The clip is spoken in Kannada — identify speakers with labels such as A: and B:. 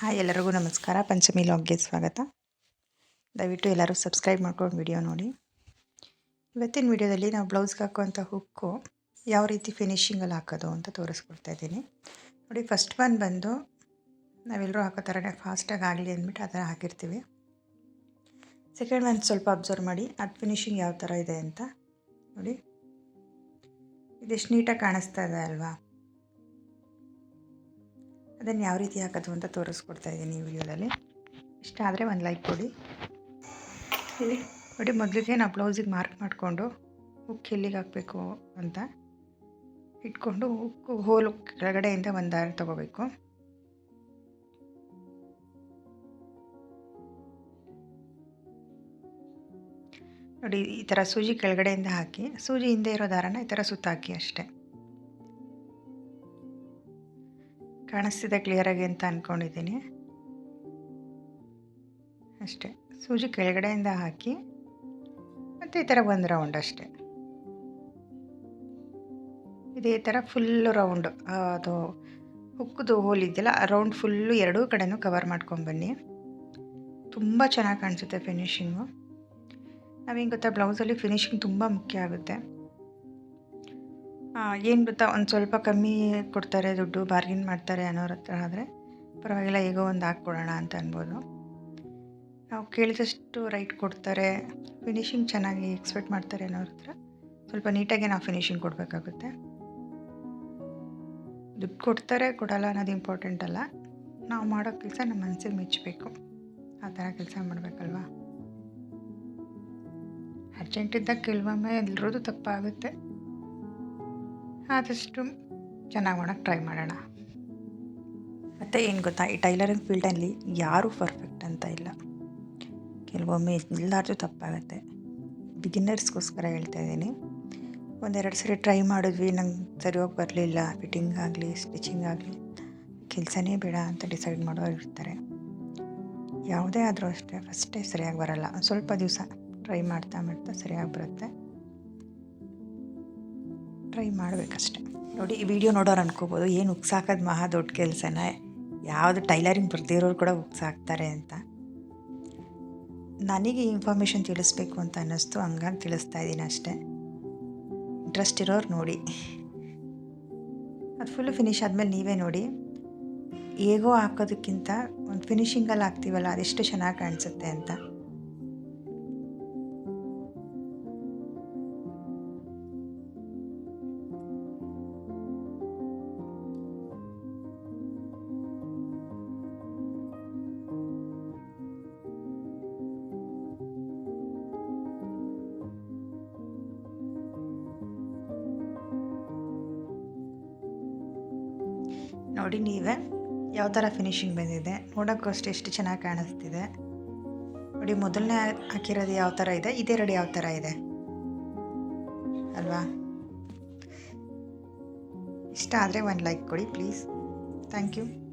A: ಹಾಯ್, ಎಲ್ಲರಿಗೂ ನಮಸ್ಕಾರ. ಪಂಚಮಿ ಲಾಗ್ಗೆ ಸ್ವಾಗತ. ದಯವಿಟ್ಟು ಎಲ್ಲರೂ ಸಬ್ಸ್ಕ್ರೈಬ್ ಮಾಡ್ಕೊಂಡು ವಿಡಿಯೋ ನೋಡಿ. ಇವತ್ತಿನ ವಿಡಿಯೋದಲ್ಲಿ ನಾವು ಬ್ಲೌಸ್ಗೆ ಹಾಕುವಂಥ ಹುಕ್ಕು ಯಾವ ರೀತಿ ಫಿನಿಷಿಂಗಲ್ಲಿ ಹಾಕೋದು ಅಂತ ತೋರಿಸ್ಕೊಡ್ತಾ ಇದ್ದೀನಿ. ನೋಡಿ ಫಸ್ಟ್ ಒನ್ ಬಂದು ನಾವೆಲ್ಲರೂ ಹಾಕೋ ಥರನೇ ಫಾಸ್ಟಾಗಿ ಆಗಲಿ ಅಂದ್ಬಿಟ್ಟು ಆ ಥರ ಹಾಕಿರ್ತೀವಿ. ಸೆಕೆಂಡ್ ಒನ್ ಸ್ವಲ್ಪ ಅಬ್ಸರ್ವ್ ಮಾಡಿ, ಅದು ಫಿನಿಶಿಂಗ್ ಯಾವ ಥರ ಇದೆ ಅಂತ. ನೋಡಿ, ಇದೆಷ್ಟು ನೀಟಾಗಿ ಕಾಣಿಸ್ತಾ ಇದೆ ಅಲ್ವಾ? ಅದನ್ನು ಯಾವ ರೀತಿ ಹಾಕೋದು ಅಂತ ತೋರಿಸ್ಕೊಡ್ತಾ ಇದ್ದೀನಿ ಈ ವಿಡಿಯೋದಲ್ಲಿ. ಇಷ್ಟ ಆದರೆ ಒಂದು ಲೈಕ್ ಕೊಡಿ. ಇಲ್ಲಿ ನೋಡಿ, ಮೊದಲಿಗೆ ನಾವು ಬ್ಲೌಸಿಗೆ ಮಾರ್ಕ್ ಮಾಡಿಕೊಂಡು ಹುಕ್ ಎಲ್ಲಿಗೆ ಹಾಕಬೇಕು ಅಂತ ಇಟ್ಕೊಂಡು ಉಕ್ಕು ಹೋಲು ಕೆಳಗಡೆಯಿಂದ ಒಂದು ದಾರ ತೊಗೋಬೇಕು. ನೋಡಿ, ಈ ಥರ ಸೂಜಿ ಕೆಳಗಡೆಯಿಂದ ಹಾಕಿ, ಸೂಜಿ ಹಿಂದೆ ಇರೋ ದಾರನ ಈ ಥರ ಸುತ್ತಾಕಿ ಅಷ್ಟೇ. ಕಾಣಿಸ್ತಿದೆ ಕ್ಲಿಯರಾಗಿ ಅಂತ ಅಂದ್ಕೊಂಡಿದ್ದೀನಿ ಅಷ್ಟೇ, ಸೂಜಿ ಕೆಳಗಡೆಯಿಂದ ಹಾಕಿ, ಮತ್ತು ಈ ಥರ ಒಂದು ರೌಂಡ್ ಅಷ್ಟೆ. ಇದೇ ಥರ ಫುಲ್ಲು ರೌಂಡು ಅದು ಹುಕ್ಕದು ಹೋಲ್ ಇದೆಯಲ್ಲ ರೌಂಡ್ ಫುಲ್ಲು ಎರಡೂ ಕಡೆನೂ ಕವರ್ ಮಾಡ್ಕೊಂಬನ್ನಿ ತುಂಬ ಚೆನ್ನಾಗಿ ಕಾಣಿಸುತ್ತೆ ಫಿನಿಶಿಂಗು ನಾವೇನು ಗೊತ್ತಾ ಬ್ಲೌಸಲ್ಲಿ ಫಿನಿಶಿಂಗ್ ತುಂಬ ಮುಖ್ಯ ಆಗುತ್ತೆ. ಏನು ಗೊತ್ತಾ, ಒಂದು ಸ್ವಲ್ಪ ಕಮ್ಮಿ ಕೊಡ್ತಾರೆ ದುಡ್ಡು ಬಾರ್ಗಿನ್ ಮಾಡ್ತಾರೆ ಅನ್ನೋರ ಹತ್ರ ಆದರೆ ಪರವಾಗಿಲ್ಲ, ಹೇಗೋ ಒಂದು ಹಾಕ್ಕೊಡೋಣ ಅಂತ ಅನ್ಬೋದು. ನಾವು ಕೇಳಿದಷ್ಟು ರೈಟ್ ಕೊಡ್ತಾರೆ ಫಿನಿಶಿಂಗ್ ಚೆನ್ನಾಗಿ ಎಕ್ಸ್ಪೆಕ್ಟ್ ಮಾಡ್ತಾರೆ ಅನ್ನೋರ ಹತ್ರ ಸ್ವಲ್ಪ ನೀಟಾಗಿ ನಾವು ಫಿನಿಶಿಂಗ್ ಕೊಡಬೇಕಾಗುತ್ತೆ. ದುಡ್ಡು ಕೊಡ್ತಾರೆ, ಕೊಡಲ್ಲ ಅನ್ನೋದು ಇಂಪಾರ್ಟೆಂಟ್ ಅಲ್ಲ. ನಾವು ಮಾಡೋ ಕೆಲಸ ನಮ್ಮ ಮನಸ್ಸಿಗೆ ಮೆಚ್ಚಬೇಕು ಆ ಥರ ಕೆಲಸ ಮಾಡಬೇಕಲ್ವಾ? ಅರ್ಜೆಂಟ್ ಇದ್ದಾಗ ಕೆಲವೊಮ್ಮೆ ಎಲ್ಲರದ್ದು ತಪ್ಪಾಗುತ್ತೆ. ಆದಷ್ಟು ಚೆನ್ನಾಗಿ ಮಾಡೋಕ್ಕೆ ಟ್ರೈ ಮಾಡೋಣ. ಮತ್ತು ಏನು ಗೊತ್ತಾ, ಈ ಟೈಲರಿಂಗ್ ಫೀಲ್ಡಲ್ಲಿ ಯಾರೂ ಪರ್ಫೆಕ್ಟ್ ಅಂತ ಇಲ್ಲ. ಕೆಲವೊಮ್ಮೆ ಎಲ್ಲಾರ್ದು ತಪ್ಪಾಗುತ್ತೆ. ಬಿಗಿನರ್ಸ್ಗೋಸ್ಕರ ಹೇಳ್ತಾ ಇದ್ದೀನಿ. ಒಂದೆರಡು ಸರಿ ಟ್ರೈ ಮಾಡಿದ್ವಿ, ನಂಗೆ ಸರಿಯಾಗಿ ಬರಲಿಲ್ಲ. ಫಿಟ್ಟಿಂಗ್ ಆಗಲಿ ಸ್ಟಿಚಿಂಗ್ ಆಗಲಿ, ಕೆಲಸನೇ ಬೇಡ ಅಂತ ಡಿಸೈಡ್ ಮಾಡೋರು ಇರ್ತಾರೆ. ಯಾವುದೇ ಆದರೂ ಅಷ್ಟೇ ಫಸ್ಟೇ ಸರಿಯಾಗಿ ಬರಲ್ಲ. ಸ್ವಲ್ಪ ದಿವಸ ಟ್ರೈ ಮಾಡ್ತಾ ಮಾಡ್ತಾ ಸರಿಯಾಗಿ ಬರುತ್ತೆ. ಟ್ರೈ ಮಾಡಬೇಕಷ್ಟೆ. ನೋಡಿ, ಈ ವಿಡಿಯೋ ನೋಡೋರು ಅನ್ಕೋಬೋದು, ಏನು ಉಕ್ಸಾಕೋದು ಮಹಾ ದೊಡ್ಡ ಕೆಲಸನ? ಯಾವುದು ಟೈಲರಿಂಗ್ ಬರ್ದಿರೋರು ಕೂಡ ಉಕ್ಸಾಕ್ತಾರೆ ಅಂತ. ನನಗೆ ಇನ್ಫಾರ್ಮೇಷನ್ ತಿಳಿಸ್ಬೇಕು ಅಂತ ಅನ್ನಿಸ್ತು, ಹಂಗಾಗಿ ತಿಳಿಸ್ತಾ ಇದ್ದೀನಿ ಅಷ್ಟೇ. ಇಂಟ್ರೆಸ್ಟ್ ಇರೋರು ನೋಡಿ. ಅದು ಫುಲ್ಲು ಫಿನಿಶ್ ಆದಮೇಲೆ ನೀವೇ ನೋಡಿ. ಹೇಗೋ ಹಾಕೋದಕ್ಕಿಂತ ಒಂದು ಫಿನಿಷಿಂಗಲ್ಲಿ ಹಾಕ್ತೀವಲ್ಲ, ಅದೆಷ್ಟು ಚೆನ್ನಾಗಿ ಕಾಣಿಸುತ್ತೆ ಅಂತ. ನೋಡಿ ನೀವೇ. ಯಾವ ಥರ ಫಿನಿಶಿಂಗ್ ಬಂದಿದೆ? ನೋಡೋಕ್ಕೂ ಅಷ್ಟು ಎಷ್ಟು ಚೆನ್ನಾಗಿ ಕಾಣಿಸ್ತಿದೆ. ನೋಡಿ, ಮೊದಲನೇ ಹಾಕಿರೋದು ಯಾವ ಥರ ಇದೆ? ಇದೇ ರೆಡಿ ಯಾವ ಥರ ಇದೆ? ಅಲ್ವಾ? ಇಷ್ಟ ಆದರೆ ಒಂದು ಲೈಕ್ ಕೊಡಿ ಪ್ಲೀಸ್ ಥ್ಯಾಂಕ್ ಯು